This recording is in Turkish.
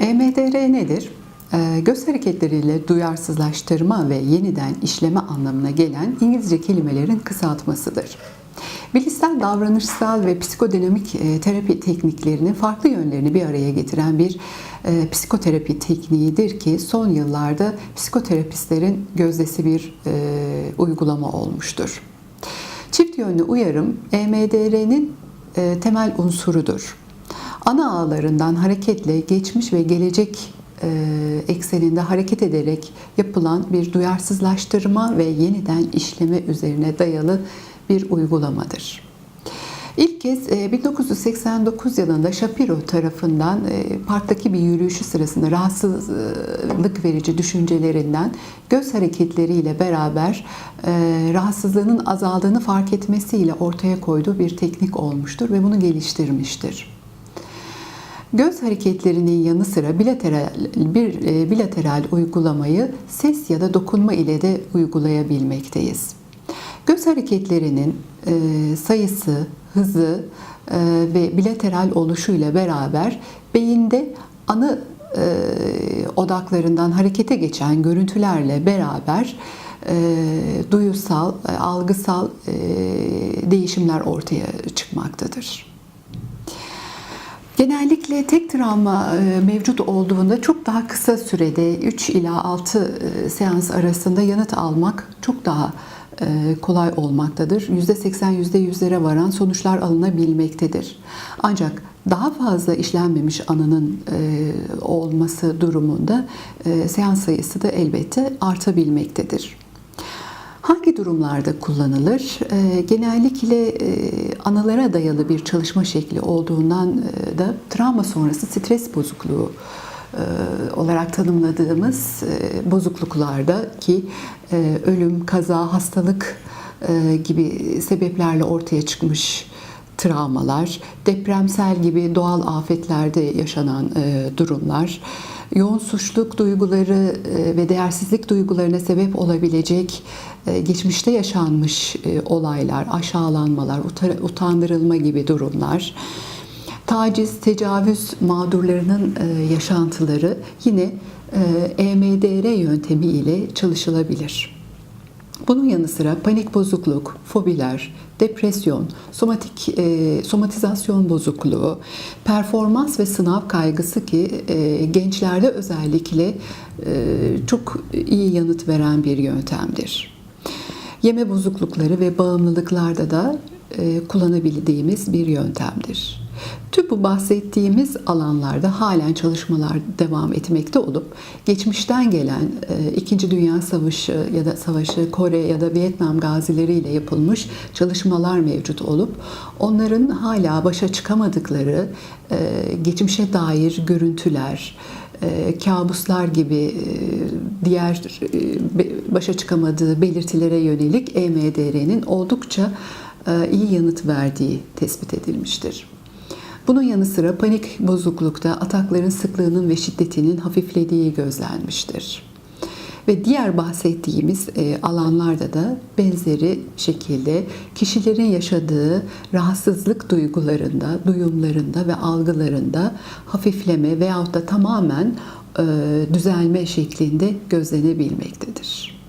EMDR nedir? Ee, Göz hareketleriyle duyarsızlaştırma ve yeniden işleme anlamına gelen İngilizce kelimelerin kısaltmasıdır. Bilişsel, davranışsal ve psikodinamik e, terapi tekniklerinin farklı yönlerini bir araya getiren bir e, psikoterapi tekniğidir ki son yıllarda psikoterapistlerin gözdesi bir e, uygulama olmuştur. Çift yönlü uyarım EMDR'nin temel unsurudur. Ana ağlarından hareketle geçmiş ve gelecek e, ekseninde hareket ederek yapılan bir duyarsızlaştırma ve yeniden işleme üzerine dayalı bir uygulamadır. İlk kez e, 1989 yılında Shapiro tarafından e, parktaki bir yürüyüşü sırasında rahatsızlık verici düşüncelerinden göz hareketleriyle beraber e, rahatsızlığının azaldığını fark etmesiyle ortaya koyduğu bir teknik olmuştur ve bunu geliştirmiştir. Göz hareketlerinin yanı sıra bilateral bir e, bilateral uygulamayı ses ya da dokunma ile de uygulayabilmekteyiz. Göz hareketlerinin e, sayısı, hızı e, ve bilateral oluşuyla beraber beyinde anı odaklarından harekete geçen görüntülerle beraber duyusal, algısal değişimler ortaya çıkmaktadır. Genellikle tek travma e, mevcut olduğunda çok daha kısa sürede 3 ila 6 e, seans arasında yanıt almak çok daha e, kolay olmaktadır. %80 %100'lere varan sonuçlar alınabilmektedir. Ancak daha fazla işlenmemiş anının olması durumunda seans sayısı da elbette artabilmektedir. Hangi durumlarda kullanılır? E, genellikle e, anılara dayalı bir çalışma şekli olduğundan e, da travma sonrası stres bozukluğu e, olarak tanımladığımız bozukluklarda ki ölüm, kaza, hastalık gibi sebeplerle ortaya çıkmış travmalar, depremsel gibi doğal afetlerde yaşanan e, durumlar, yoğun suçluluk duyguları e, ve değersizlik duygularına sebep olabilecek e, geçmişte yaşanmış olaylar, aşağılanmalar, utandırılma gibi durumlar, taciz, tecavüz mağdurlarının yaşantıları yine EMDR yöntemi ile çalışılabilir. Bunun yanı sıra panik bozukluk, fobiler, depresyon, somatik e, somatizasyon bozukluğu, performans ve sınav kaygısı ki e, gençlerde özellikle e, çok iyi yanıt veren bir yöntemdir. Yeme bozuklukları ve bağımlılıklarda da e, kullanabildiğimiz bir yöntemdir. Tüm bu bahsettiğimiz alanlarda halen çalışmalar devam etmekte olup geçmişten gelen e, İkinci Dünya Savaşı ya da Savaşı Kore ya da Vietnam gazileriyle yapılmış çalışmalar mevcut olup onların hala başa çıkamadıkları e, geçmişe dair görüntüler, e, kabuslar gibi diğer başa çıkamadığı belirtilere yönelik EMDR'nin oldukça iyi yanıt verdiği tespit edilmiştir. Bunun yanı sıra panik bozuklukta atakların sıklığının ve şiddetinin hafiflediği gözlenmiştir. Ve diğer bahsettiğimiz e, alanlarda da benzeri şekilde kişilerin yaşadığı rahatsızlık duygularında, duyumlarında ve algılarında hafifleme veyahut da tamamen e, düzelme şeklinde gözlenebilmektedir.